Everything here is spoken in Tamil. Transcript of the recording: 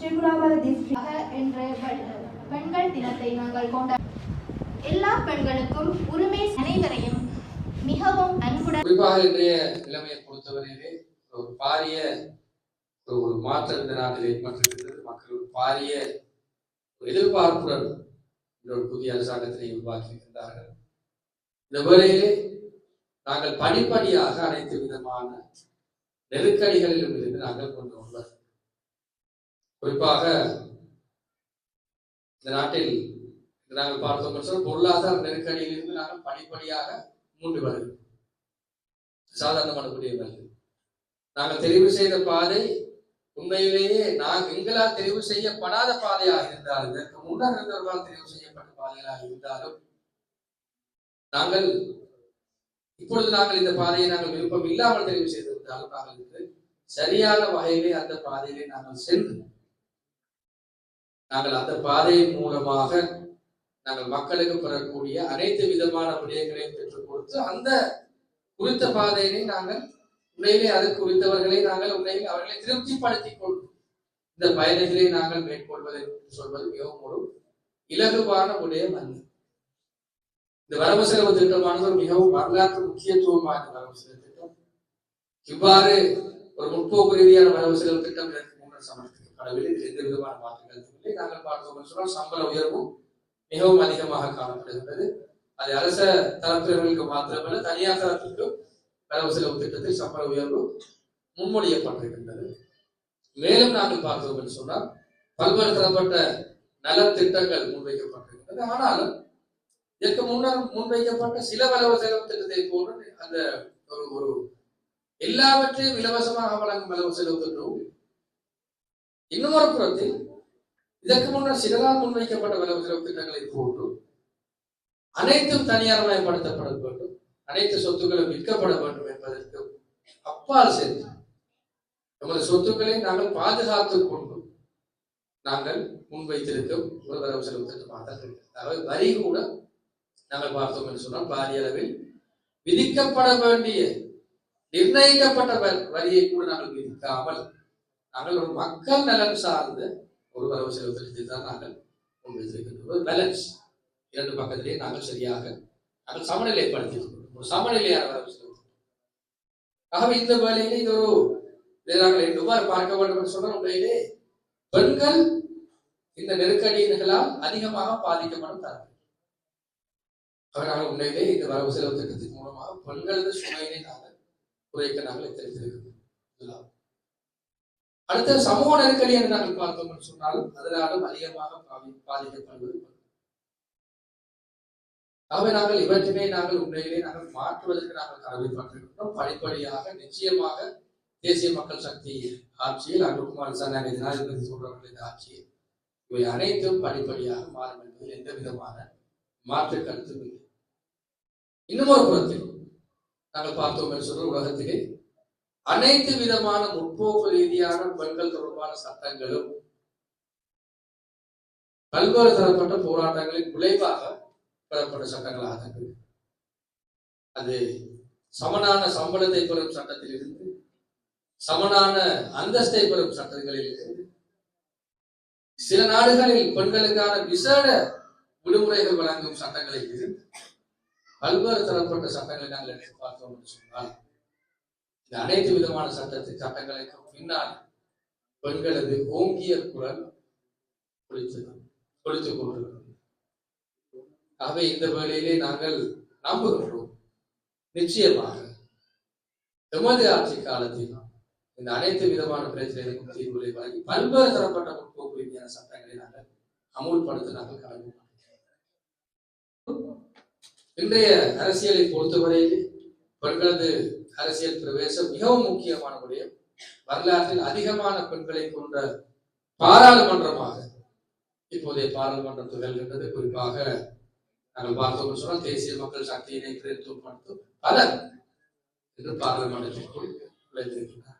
Tribunamala District. ஆக என்ற பெண்கள் தினத்தை நாங்கள் கொண்ட எல்லா பெண்களுக்கும் உரிமை அனைவரையும் மிகவும் அன்புடன் குறிப்பாக இன்றைய நிலைமையை பொறுத்தவரையிலே ஒரு பாரிய ஒரு மாற்றம் இந்த நாட்டில் ஏற்பட்டிருக்கிறது மக்கள் ஒரு பாரிய ஒரு எதிர்பார்ப்புடன் இந்த ஒரு புதிய அரசாங்கத்தினை உருவாக்கி இருக்கின்றார்கள் இந்த வேளையிலே நாங்கள் படிப்படியாக அனைத்து விதமான நெருக்கடிகளிலும் இருந்து நாங்கள் கொண்டு வருவோம் குறிப்பாக இந்த நாட்டில் நாங்கள் பார்த்தோம் என்று பொருளாதார நெருக்கடியிலிருந்து நாங்கள் படிப்படியாக மூன்று வருகிறோம் சாதாரணமான குடியிருந்தார்கள் நாங்கள் தெரிவு செய்த பாதை உண்மையிலேயே நாங்கள் எங்களால் தெரிவு செய்யப்படாத பாதையாக இருந்தாலும் இதற்கு முன்னர் இருந்தவர்களால் தெரிவு செய்யப்பட்ட பாதைகளாக இருந்தாலும் நாங்கள் இப்பொழுது நாங்கள் இந்த பாதையை நாங்கள் விருப்பம் இல்லாமல் தெரிவு செய்திருந்தாலும் நாங்கள் சரியான வகையிலே அந்த பாதையிலே நாங்கள் சென்று நாங்கள் அந்த பாதையின் மூலமாக நாங்கள் மக்களுக்கு பெறக்கூடிய அனைத்து விதமான விடயங்களையும் பெற்றுக் கொடுத்து அந்த குறித்த பாதையினை நாங்கள் உண்மையிலே அது குறித்தவர்களை நாங்கள் உண்மையில் அவர்களை திருப்திப்படுத்திக் கொண்டு இந்த பயணத்திலே நாங்கள் மேற்கொள்வதை சொல்வது மிகவும் ஒரு இலகுவான விடயம் அல்ல. இந்த வரவு செலவு திட்டமானது மிகவும் வரலாற்று முக்கியத்துவமான வரவு செலவு திட்டம். இவ்வாறு ஒரு முற்போக்கு ரீதியான வரவு செலவு திட்டம் இதற்கு முன்னர் சமர்ப்பிக்கப்படவில்லை இதில் எந்த விதமான மாற்றங்கள் இல்லை. நாங்கள் பார்த்தோம் சொன்னால் சம்பள உயர்வும் மிகவும் அதிகமாக காணப்படுகின்றது. அது அரச தரப்பினர்களுக்கு மாத்திரமல்ல தனியார் தரப்பிற்கு வரவு செலவு திட்டத்தில் சம்பள உயர்வு முன்மொழியப்பட்டிருக்கின்றது மேலும் நாங்கள் பார்த்தோம் என்று சொன்னால் பல்வேறு தரப்பட்ட நலத்திட்டங்கள் முன்வைக்கப்பட்டிருக்கின்றது. ஆனாலும் இதற்கு முன்னர் முன்வைக்கப்பட்ட சில வரவு செலவு திட்டத்தை போன்று அந்த ஒரு ஒரு எல்லாவற்றையும் இலவசமாக வழங்கும் வரவு செலவு திட்டமும் இன்னும் ஒரு புறத்தில் இதற்கு முன்னர் சிலரால் முன்வைக்கப்பட்ட வரவு செலவு திட்டங்களை போன்று அனைத்தும் தனியார் மயப்படுத்தப்பட வேண்டும் அனைத்து சொத்துக்களும் விற்கப்பட வேண்டும் என்பதற்கு அப்பால் சென்று நமது சொத்துக்களை நாங்கள் பாதுகாத்துக் கொண்டு நாங்கள் முன்வைத்திருக்கும் ஒரு வரவு செலவு திட்டமாக தான் இருக்கிறது. அதாவது வரி கூட நாங்கள் பார்த்தோம் என்று சொன்னால் பாரிய அளவில் விதிக்கப்பட வேண்டிய நிர்ணயிக்கப்பட்ட வ- வரியை கூட நாங்கள் விதிக்காமல் நாங்கள் ஒரு மக்கள் நலன் சார்ந்த ஒரு வரவு செலவு திட்டத்தை தான் நாங்கள் முன்வைத்திருக்கின்றோம் ஒரு பேலன்ஸ் இரண்டு பக்கத்திலே நாங்கள் சரியாக நாங்கள் சமநிலைப்படுத்தியிருக்கிறோம். ஒரு சமநிலையான வரவு செலவு. ஆகவே இந்த வேலையிலே இது ஒரு இதை நாங்கள் எவ்வாறு பார்க்க வேண்டும் என்று சொன்னால் உண்மையிலே பெண்கள் இந்த நெருக்கடியினர்களால் அதிகமாக பாதிக்கப்படும் தரப்பு. அவர்கள் உண்மையிலே இந்த வரவு செலவு திட்டத்தின் மூலமாக பெண்களது சுமையினை நாங்கள் குறைக்க நாங்கள் எத்தரித்திருக்கிறோம் அடுத்த சமூக நெருக்கடி என்று நாங்கள் பார்த்தோம் என்று சொன்னாலும் அதனாலும் அதிகமாக பாதிக்கப்படுவது ஆகவே நாங்கள் இவற்றினை நாங்கள் உண்மையிலே நாங்கள் மாற்றுவதற்கு நாங்கள் கடமைப்பட்டிருக்கிறோம். படிப்படியாக நிச்சயமாக தேசிய மக்கள் சக்தி ஆட்சியில் அன்புகுமார் சார் ஜனாதிபதி சொல்றவர்கள் இந்த ஆட்சியில் இவை அனைத்தும் படிப்படியாக மாறும் என்பதில் எந்த விதமான மாற்று கருத்தும் இல்லை. இன்னும் ஒரு புறத்தில் நாங்கள் பார்த்தோம் என்று சொல்ற உலகத்திலே அனைத்து விதமான முற்போக்கு ரீதியான பெண்கள் தொடர்பான சட்டங்களும் பல்வேறு தரப்பட்ட போராட்டங்களின் விளைவாக பெறப்பட்ட சட்டங்களாக இருக்கு. அது சமனான சம்பளத்தை பெறும் சட்டத்தில் இருந்து சமனான அந்தஸ்தை பெறும் சட்டங்களில் இருந்து சில நாடுகளில் பெண்களுக்கான விசேட விடுமுறைகள் வழங்கும் சட்டங்களில் இருந்து பல்வேறு தரப்பட்ட சட்டங்களை நாங்கள் எதிர்பார்த்தோம் என்று சொன்னால் இந்த அனைத்து விதமான சட்டத்தை சட்டங்களுக்கு பின்னால் பெண்களது ஓங்கிய குரல் ஒலித்து கொண்டிருக்கிறது. ஆகவே இந்த வேளையிலே நாங்கள் நம்புகின்றோம். நிச்சயமாக எமது ஆட்சி காலத்தில் இந்த அனைத்து விதமான பிரச்சனைகளுக்கும் தீர்வுகளை வழங்கி பல்வேறு தரப்பட்ட முற்போக்கு ரீதியான சட்டங்களை நாங்கள் அமுல்படுத்த நாங்கள் கடமை இன்றைய அரசியலை பொறுத்தவரையில் பெண்களது அரசியல் பிரவேசம் மிகவும் முக்கியமான விடயம். வரலாற்றில் அதிகமான பெண்களை கொண்ட பாராளுமன்றமாக இப்போதைய பாராளுமன்றம் திகழ்கின்றது. குறிப்பாக நாங்கள் பார்த்தோம் சொன்னால் தேசிய மக்கள் சக்தியினை பிரதித்துவப்படுத்தும் பலர் இன்று பாராளுமன்றத்திற்குள் விளைந்திருக்கிறார்